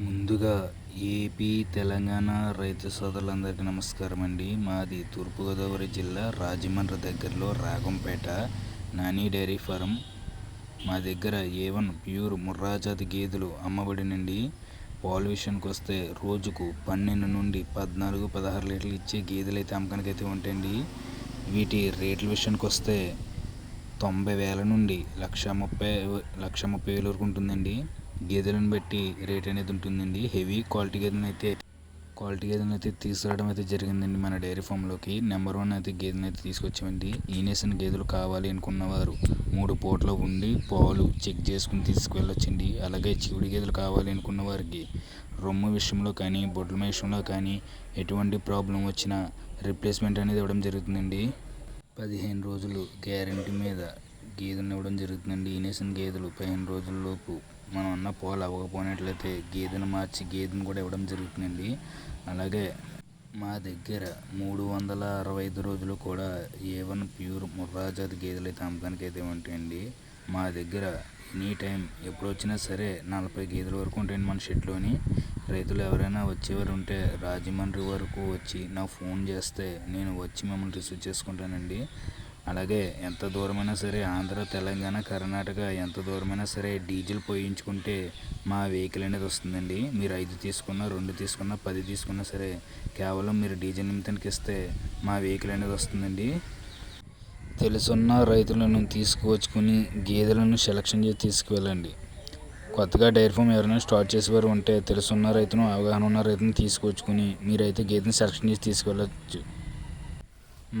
ముందుగా ఏపీ తెలంగాణ రైతు సోదరులందరికీ నమస్కారం అండి మాది తూర్పుగోదావరి జిల్లా రాజమండ్రి దగ్గరలో రాగంపేట నాని డైరీ ఫారం. మా దగ్గర ఏ వన్ ప్యూర్ ముర్రాజాతి గేదెలు అమ్మబడినండి పాలు విషయానికి వస్తే రోజుకు పన్నెండు నుండి పద్నాలుగు పదహారు లీటర్లు ఇచ్చే గేదెలు అయితే అమ్మకానికి అయితే ఉంటాయండి. వీటి రేట్ల విషయానికి వస్తే తొంభై వేల నుండి లక్ష ముప్పై లక్ష ముప్పై వేల వరకు ఉంటుందండి. గేదెలను బట్టి రేట్ అనేది ఉంటుందండి. హెవీ క్వాలిటీ గేదెలను అయితే క్వాలిటీ గేదెలను అయితే తీసుకురావడం అయితే జరిగిందండి మన డైరీ ఫామ్లోకి. నెంబర్ వన్ అయితే గేదెలను అయితే తీసుకొచ్చామండి. ఈనేసిన గేదెలు కావాలి అనుకున్నవారు మూడు పూటలో ఉండి పాలు చెక్ చేసుకుని తీసుకువెళ్ళొచ్చండి. అలాగే చివుడి గేదెలు కావాలి అనుకున్న వారికి రొమ్ము విషయంలో కానీ బొడ్ల విషయంలో కానీ ఎటువంటి ప్రాబ్లం వచ్చినా రిప్లేస్మెంట్ అనేది ఇవ్వడం జరుగుతుందండి. పదిహేను రోజులు గ్యారంటీ మీద గేదెలను ఇవ్వడం జరుగుతుందండి. ఈనేసిన గేదెలు పదిహేను రోజుల లోపు మనం అన్న పాలు అవ్వకపోయినట్లయితే గేదెను మార్చి గేదెను కూడా ఇవ్వడం జరుగుతుందండి. అలాగే మా దగ్గర మూడు వందల అరవై ఐదు రోజులు కూడా ఏ వన్ ప్యూర్ ముర్రాజాతి గేదెలు అయితే అమ్మకానికి అయితే ఉంటాయండి. మా దగ్గర ఎనీ టైం ఎప్పుడు వచ్చినా సరే నలభై గేదెల వరకు ఉంటాయండి మన షెడ్లోని. రైతులు ఎవరైనా వచ్చేవారు ఉంటే రాజమండ్రి వరకు వచ్చి నా ఫోన్ చేస్తే నేను వచ్చి మిమ్మల్ని రిసీవ్ చేసుకుంటానండి. అలాగే ఎంత దూరమైనా సరే ఆంధ్ర తెలంగాణ కర్ణాటక ఎంత దూరమైనా సరే డీజిల్ పోయించుకుంటే మా వెహికల్ అనేది వస్తుందండి. మీరు ఐదు తీసుకున్నా రెండు తీసుకున్నా పది తీసుకున్నా సరే కేవలం మీరు డీజిల్ నిమిత్తానికి ఇస్తే మా వెహికల్ అనేది వస్తుందండి. తెలుసున్న రైతులను తీసుకువచ్చుకుని గేదెలను సెలక్షన్ చేసి తీసుకువెళ్ళండి. కొత్తగా డైరీ ఫామ్ ఎవరైనా స్టార్ట్ చేసేవారు ఉంటే తెలుసున్న రైతును అవగాహన ఉన్న రైతును తీసుకొచ్చుకుని మీరైతే గేదెని సెలక్షన్ చేసి తీసుకువెళ్ళచ్చు.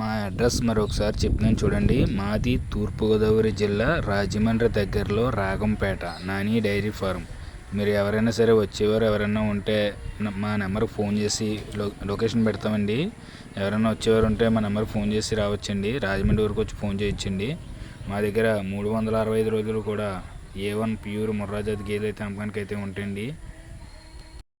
మా అడ్రస్ మరొకసారి చెప్తున్నాను చూడండి. మాది తూర్పుగోదావరి జిల్లా రాజమండ్రి దగ్గరలో రాగంపేట నాని డైరీ ఫారం. మీరు ఎవరైనా సరే వచ్చేవారు ఎవరైనా ఉంటే మా నెంబర్కి ఫోన్ చేసి లొకేషన్ పెడతామండి. ఎవరైనా వచ్చేవారు ఉంటే మా నెంబర్కి ఫోన్ చేసి రావచ్చండి. రాజమండ్రి వరకు వచ్చి ఫోన్ చేయొచ్చండి. మా దగ్గర మూడు వందల అరవై ఐదు రోజులు కూడా ఏ వన్ ప్యూర్ ముర్రాజాతి గేదెలు అయితే అమ్మకానికి అయితే ఉంటాయండి.